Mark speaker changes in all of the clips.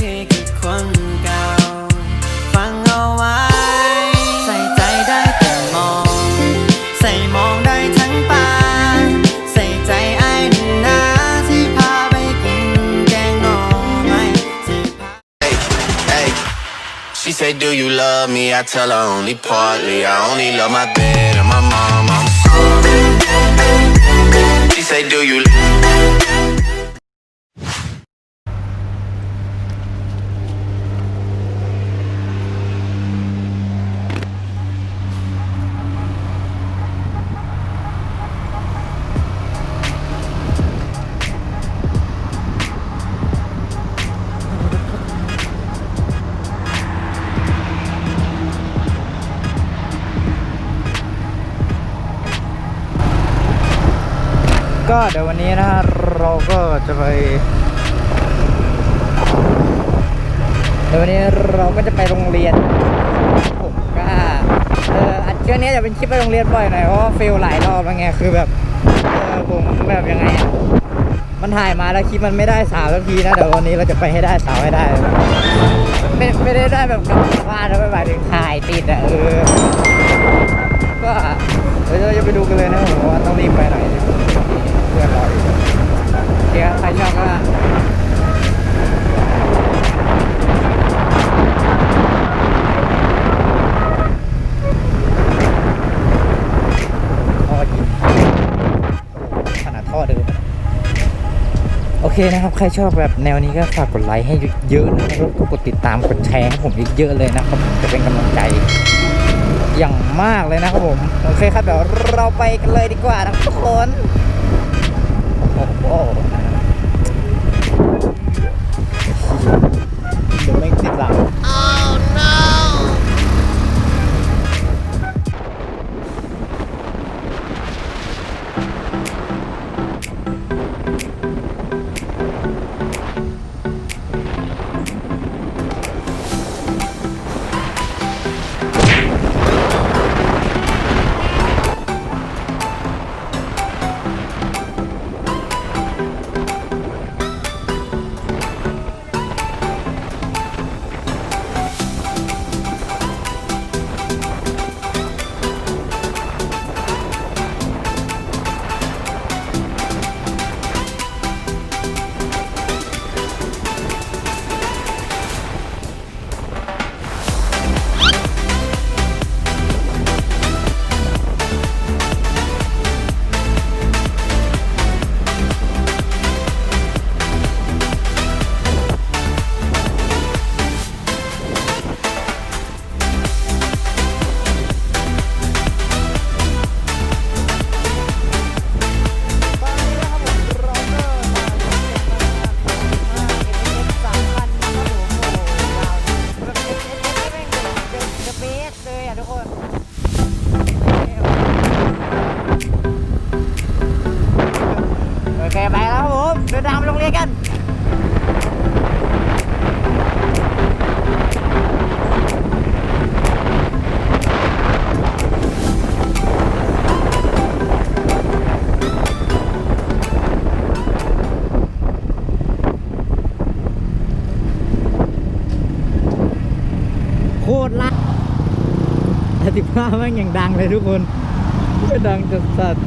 Speaker 1: พี่คือคนเก่า ฟังเอาไว้ ใส่ใจได้แต่มอง ใส่มองได้ทั้งปาใส่ใจไอ้นึ่งนะที่พาไปกินแกงหน่อไม้ที่พา
Speaker 2: Hey, she say, Do you love me? I tell her only partly. I only love my bed and my mom. I'm sorry. She say, Do you?
Speaker 3: ก็เดี๋ยววันนี้นะฮะเราก็จะไปเดี๋ยววันนี้เราก็จะไปโรงเรียนผมก็เอออัดช่วงนี้จะเป็นคลิปไปโรงเรียนบ่อยหน่อยเพราะฟิลหลายรอบแล้วไงคือแบบเออผมแบบยังไงอะมันถ่ายมาแล้วคลิปมันไม่ได้สาวสักทีนะเดี๋ยววันนี้เราจะไปให้ได้สาวให้ได้ ไม่ไม่ได้ได้แบบกลับบ้านแล้วไม่หมายถึงถ่ายติดอะเออก็เดี๋ยวเราจะไปดูกันเลยนะผมว่าต้องรีบไปหน่อยนะ เพื่อนรออยู่เดี๋ยวใครชอบก็ท่อเดิมโอเคนะครับ ใครชอบแบบแนวนี้ก็ฝากกดไลค์ให้เยอะๆนะครับก็กดติดตาม กดแชร์ให้ผมเยอะๆเลยนะครับ จะเป็นกำลังใจอย่างมากเลยนะครับผม โอเคครับ เดี๋ยวเราไปกันเลยดีกว่านะทุกคน โอ้ เคไปแล้วครับผมเดินทางไปโรงเรียนกันโคตรละแต่สิบห้าแม่งอย่างดังเลยทุกคนดังจัดสัตว์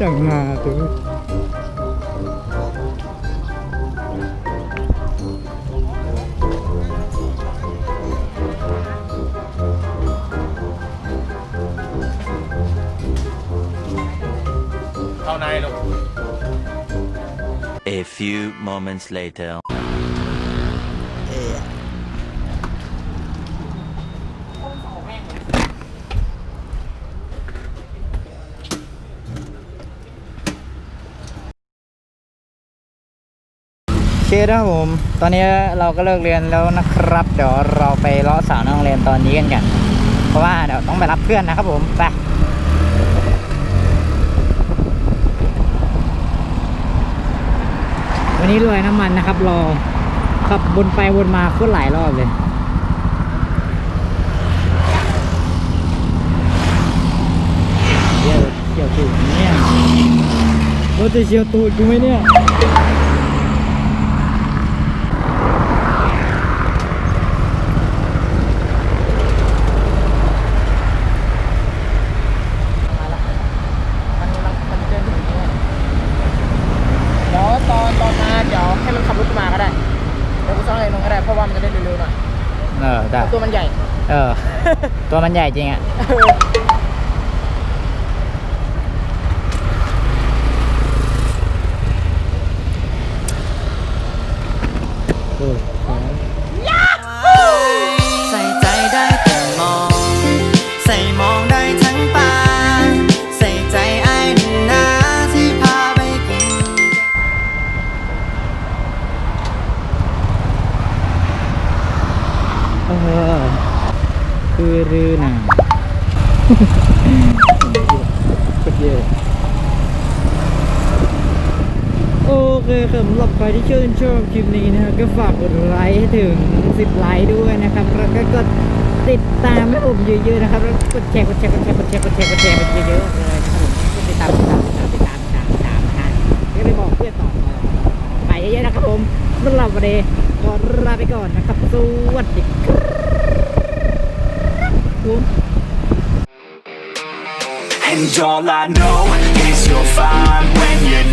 Speaker 4: chẳng
Speaker 5: A few moments later.
Speaker 3: เคนะครับผม ตอนนี้เราก็เลิกเรียนแล้วนะครับ เดี๋ยวเราไปเลาะสาวน้องเรียนตอนนี้กันกัน เพราะว่าเดี๋ยวต้องไปรับเพื่อนนะครับผมไปวันนี้รวยน้ำมันนะครับรอขับวนไปวนมาโคตรหลายรอบเลยเชี่ยวเชี่ยวตูดเนี่ยรถจะเชี่ยวตูดกูไหมเนี่ย มาละมันมันมันเดินถึงนี้เดี๋ยวตอนตอนมาเดี๋ยวให้มันขับรถมาก็ ได้เดี๋ยวกูซ้อนเองลงก็ได้เพราะว่ามันจะได้เร็วๆหน่อย
Speaker 1: เออได้
Speaker 3: ตัวมันใหญ่
Speaker 1: เออ ตัวมันใหญ่จริงอะ
Speaker 3: เคสำหรับใครที่ชื่นชอบคลิปนี้นะฮะก็ฝากกดไลค์ให้ถึง 10 ไลค์ด้วยนะครับ แล้วก็กดติดตามให้ผมเยอะๆนะครับแล้วกดแชร์กดแชร์กดแชร์กดแชร์กดแชร์กดแชร์ไปเยอะๆเลยนะครับผมกดติดตามติดตามติดตามติดตามติดตามติดตามนะก็ไปบอกเพื่อนต่อไปเยอะๆนะครับผมสำหรับวันนี้ขอลาไปก่อนนะครับ สวัสดีครับผม
Speaker 6: And all I know is you'll find when you